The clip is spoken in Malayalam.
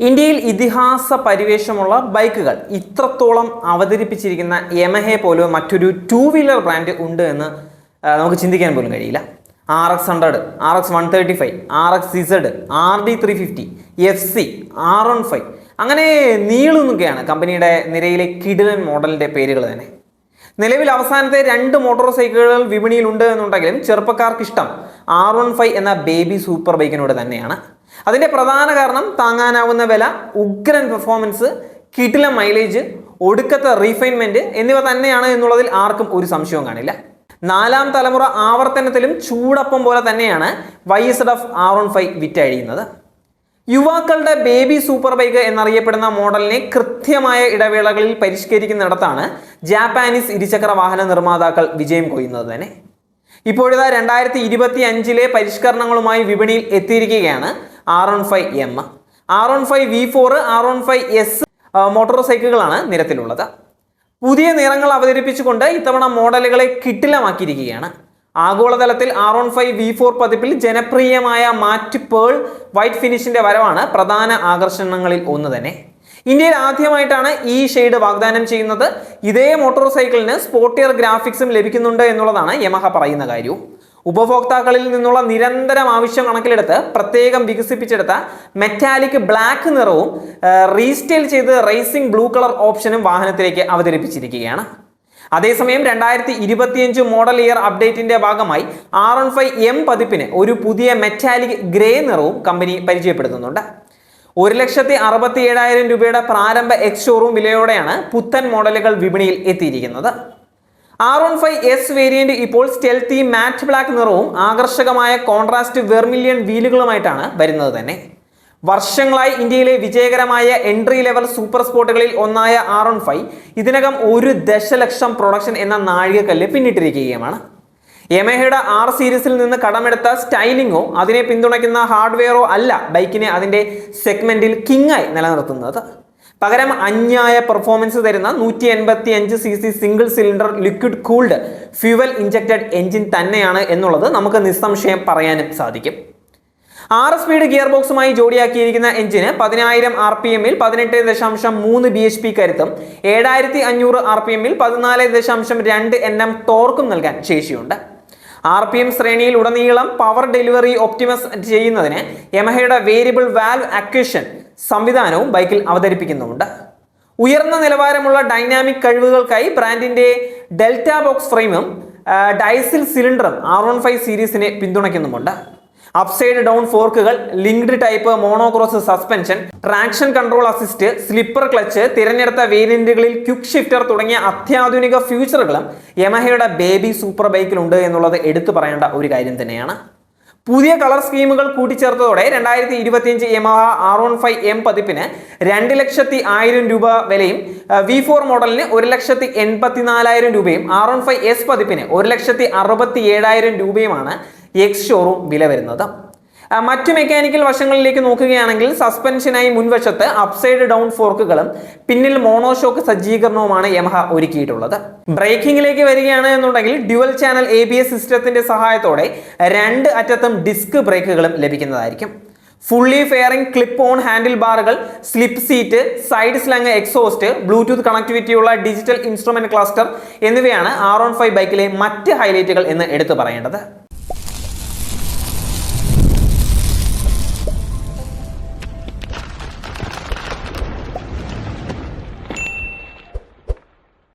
ഇന്ത്യയിൽ ഇതിഹാസ പരിവേഷമുള്ള ബൈക്കുകൾ ഇത്രത്തോളം അവതരിപ്പിച്ചിരിക്കുന്ന യമഹെ പോലും മറ്റൊരു ടൂ വീലർ ബ്രാൻഡ് ഉണ്ട് എന്ന് നമുക്ക് ചിന്തിക്കാൻ പോലും കഴിയില്ല. R X hundred R X one thirty five R X Z R D three fifty F C R one five അങ്ങനെ നീളുന്നൊക്കെയാണ് കമ്പനിയുടെ നിരയിലെ കിടിലൻ മോഡലിന്റെ പേരുകൾ തന്നെ. നിലവിൽ അവസാനത്തെ രണ്ട് മോട്ടോർ സൈക്കിളുകൾ വിപണിയിൽ ഉണ്ട് എന്നുണ്ടെങ്കിലും ചെറുപ്പക്കാർക്ക് ഇഷ്ടം ആർ വൺ ഫൈവ് എന്ന ബേബി സൂപ്പർ ബൈക്കിനോട് തന്നെയാണ്. അതിന്റെ പ്രധാന കാരണം താങ്ങാനാവുന്ന വില ഉഗ്രൻ പെർഫോമൻസ് കിടിലം മൈലേജ് ഒടുക്കത്തെ റീഫൈൻമെന്റ് എന്നിവ തന്നെയാണ് എന്നുള്ളതിൽ ആർക്കും ഒരു സംശയവും കാണില്ല. നാലാം തലമുറ ആവർത്തനത്തിലും ചൂടപ്പം പോലെ തന്നെയാണ് Y Z F R one five വിറ്റഴിയുന്നത് യുവാക്കളുടെ ബേബി സൂപ്പർ ബൈക്ക് എന്നറിയപ്പെടുന്ന മോഡലിനെ കൃത്യമായ ഇടവേളകളിൽ പരിഷ്കരിക്കുന്നിടത്താണ് ജാപ്പാനീസ് ഇരുചക്ര വാഹന നിർമ്മാതാക്കൾ വിജയം കൊയ്യുന്നത് തന്നെ. ഇപ്പോഴിതാ രണ്ടായിരത്തി ഇരുപത്തി അഞ്ചിലെ പരിഷ്കരണങ്ങളുമായി വിപണിയിൽ എത്തിയിരിക്കുകയാണ് R one five M R one five V four R one five S motor സൈക്കിളുകളാണ് നിരത്തിലുള്ളത്. പുതിയ നിറങ്ങൾ അവതരിപ്പിച്ചുകൊണ്ട് ഇത്തവണ മോഡലുകളെ കിട്ടിലമാക്കിയിരിക്കുകയാണ്. ആഗോളതലത്തിൽ R one five V four പതിപ്പിൽ ജനപ്രിയമായ മാറ്റ് പേൾ വൈറ്റ് ഫിനിഷിന്റെ വരവാണ് പ്രധാന ആകർഷണങ്ങളിൽ ഒന്ന് തന്നെ. ഇന്ത്യയിൽ ആദ്യമായിട്ടാണ് ഈ ഷെയ്ഡ് വാഗ്ദാനം ചെയ്യുന്നത്. ഇതേ മോട്ടോർ സൈക്കിളിന് സ്പോർട്ടിയർ ഗ്രാഫിക്സും ലഭിക്കുന്നുണ്ട് എന്നുള്ളതാണ് യമഹ പറയുന്ന കാര്യവും. ഉപഭോക്താക്കളിൽ നിന്നുള്ള നിരന്തരം ആവശ്യം കണക്കിലെടുത്ത് പ്രത്യേകം വികസിപ്പിച്ചെടുത്ത മെറ്റാലിക് ബ്ലാക്ക് നിറവും റീസ്റ്റൈൽ ചെയ്ത് റേസിംഗ് ബ്ലൂ കളർ ഓപ്ഷനും വാഹനത്തിലേക്ക് അവതരിപ്പിച്ചിരിക്കുകയാണ്. അതേസമയം രണ്ടായിരത്തി ഇരുപത്തിയഞ്ച് മോഡൽ ഇയർ അപ്ഡേറ്റിന്റെ ഭാഗമായി ആർ വൺ ഫൈവ് എം പതിപ്പിന് ഒരു പുതിയ മെറ്റാലിക് ഗ്രേ നിറവും കമ്പനി പരിചയപ്പെടുത്തുന്നുണ്ട്. ഒരു ലക്ഷത്തി അറുപത്തി ഏഴായിരം രൂപയുടെ പ്രാരംഭ എക്സ് ഷോറൂം വിലയോടെയാണ് പുത്തൻ മോഡലുകൾ വിപണിയിൽ എത്തിയിരിക്കുന്നത്. R one five S variant ഇപ്പോൾ സ്റ്റെൽത്തി മാറ്റ് ബ്ലാക്ക് നിറവും ആകർഷകമായ കോൺട്രാസ്റ്റ് വെർമില്യൺ വീലുകളുമായിട്ടാണ് വരുന്നത് തന്നെ. വർഷങ്ങളായി ഇന്ത്യയിലെ വിജയകരമായ എൻട്രി ലെവൽ സൂപ്പർ സ്പോട്ടുകളിൽ ഒന്നായ ആർ വൺ ഫൈവ് ഇതിനകം ഒരു ദശലക്ഷം പ്രൊഡക്ഷൻ എന്ന നാഴികക്കല്ല് പിന്നിട്ടിരിക്കുകയുമാണ്. യമഹയുടെ ആർ സീരീസിൽ നിന്ന് കടമെടുത്ത സ്റ്റൈലിങ്ങോ അതിനെ പിന്തുണയ്ക്കുന്ന ഹാർഡ്വെയറോ അല്ല ബൈക്കിനെ അതിന്റെ സെഗ്മെന്റിൽ കിങ്ങായി നിലനിർത്തുന്നത്. പകരം അന്യായ പെർഫോമൻസ് തരുന്ന നൂറ്റി എൺപത്തി അഞ്ച് C C single cylinder liquid cooled fuel injected engine തന്നെയാണ് എന്നുള്ളത് നമുക്ക് നിസ്സംശയം പറയാനും സാധിക്കും. ആറ് സ്പീഡ് ഗിയർ ബോക്സുമായി ജോഡിയാക്കിയിരിക്കുന്ന എഞ്ചിന് പതിനായിരം ആർ പി എമ്മിൽ പതിനെട്ട് ദശാംശം മൂന്ന് ബി എച്ച് പി കരുത്തും ഏഴായിരത്തി അഞ്ഞൂറ് ആർ പി എമ്മിൽ പതിനാല് ദശാംശം രണ്ട് എൻ എം ടോർക്കും നൽകാൻ ശേഷിയുണ്ട്. ആർ പി എം ശ്രേണിയിൽ ഉടനീളം പവർ ഡെലിവറി ഒപ്റ്റിമസ് ചെയ്യുന്നതിന് യമഹയുടെ വേരിയബിൾ വാൽവ് അക്വേഷൻ സംവിധാനവും ബൈക്കിൽ അവതരിപ്പിക്കുന്നുമുണ്ട്. ഉയർന്ന നിലവാരമുള്ള ഡൈനാമിക് കഴിവുകൾക്കായി ബ്രാൻഡിന്റെ ഡെൽറ്റ ബോക്സ് ഫ്രെയിമും ഡൈസിൽ സിലിണ്ടറും ആർ വൺ ഫൈവ് സീരീസിനെ പിന്തുണയ്ക്കുന്നുമുണ്ട്. Upside down ഫോർക്കുകൾ linked type monocross suspension traction control assist slipper clutch തിരഞ്ഞെടുത്ത വേരിയന്റുകളിൽ ക്വിക്ക് ഷിഫ്റ്റർ തുടങ്ങിയ അത്യാധുനിക ഫ്യൂച്ചറുകളും യമഹയുടെ ബേബി സൂപ്പർ ബൈക്കിലുണ്ട് എന്നുള്ളത് എടുത്തു പറയേണ്ട ഒരു കാര്യം തന്നെയാണ്. പുതിയ കളർ സ്കീമുകൾ കൂട്ടിച്ചേർത്തതോടെ രണ്ടായിരത്തി ഇരുപത്തിയഞ്ച് Yamaha R one five M പതിപ്പിന് രണ്ട് ലക്ഷത്തി ആയിരം രൂപ വിലയും വി ഫോർ മോഡലിന് ഒരു ലക്ഷത്തി എൺപത്തി നാലായിരം രൂപയും ആർ വൺ ഫൈവ് എസ് പതിപ്പിന് ഒരു ലക്ഷത്തി അറുപത്തി ഏഴായിരം രൂപയുമാണ് എക്സ് ഷോറൂം വില വരുന്നത്. ആ, മറ്റു മെക്കാനിക്കൽ വശങ്ങളിലേക്ക് നോക്കുകയാണെങ്കിൽ സസ്പെൻഷനായി മുൻവശത്ത് അപ്സൈഡ് ഡൗൺ ഫോർക്കുകളും പിന്നിൽ മോണോഷോക്ക് സജ്ജീകരണവുമാണ് യമഹ ഒരുക്കിയിട്ടുള്ളത്. ബ്രേക്കിംഗിലേക്ക് വരികയാണ് എന്നുണ്ടെങ്കിൽ dual channel A B S സിസ്റ്റത്തിന്റെ സഹായത്തോടെ രണ്ട് അറ്റത്തും ഡിസ്ക് ബ്രേക്കുകളും ലഭിക്കുന്നതായിരിക്കും. Fully fairing clip on handle ബാറുകൾ split seat side slung exhaust Bluetooth കണക്ടിവിറ്റിയുള്ള digital instrument cluster എന്നിവയാണ് ആർ ഓൺ ഫൈവ് ബൈക്കിലെ മറ്റ് ഹൈലൈറ്റുകൾ എന്ന് എടുത്തു പറയേണ്ടത്.